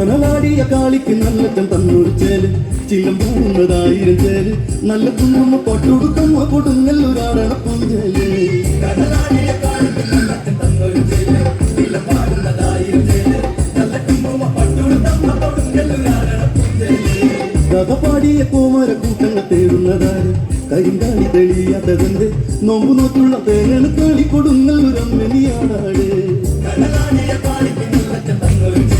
കടലാടിയ കാളിക്ക് നല്ലറ്റം തന്നൊരു ചേൽ. ചിലം പോകുന്നതായിരം ചേൽ. നല്ല കുന്നുമ്മ പൊട്ടുടുക്കമ്മ കൊടുങ്ങല്ലൊരാടണ പൂഞ്ചേൽ കഥ പാടിയ കോമര കൂട്ടങ്ങൾ തേടുന്നതാര്? കരിങ്കാളി തെളിയാത്തതെന്ത്? നോമ്പു നോക്കുള്ള തേനൽ കളി കൊടുങ്ങല്ലൊരമ്മനിയാടാട് തിരുമുറ്റത്തെ വാടക്ക മല്ലിക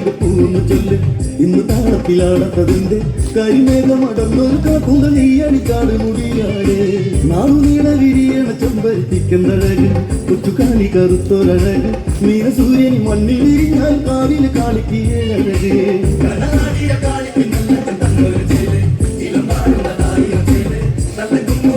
ഇന്ന് താളത്തിലാടത്തതിന്റെ കരിമേഘമടന്നൊരു കാക്കുന്ന നെയ്യടിക്കാട് മുടിയാടേ. നാളു നീള വിരിയണ ചെമ്പരത്തിക്കുന്നഴക് കൊച്ചുകാണി കറുത്തൊരഴക് നീല സൂര്യൻ മണ്ണിൽ വിരിഞ്ഞാൽ കാവിന് കാണിക്കുകയഴക് നല്ല കുമ്പ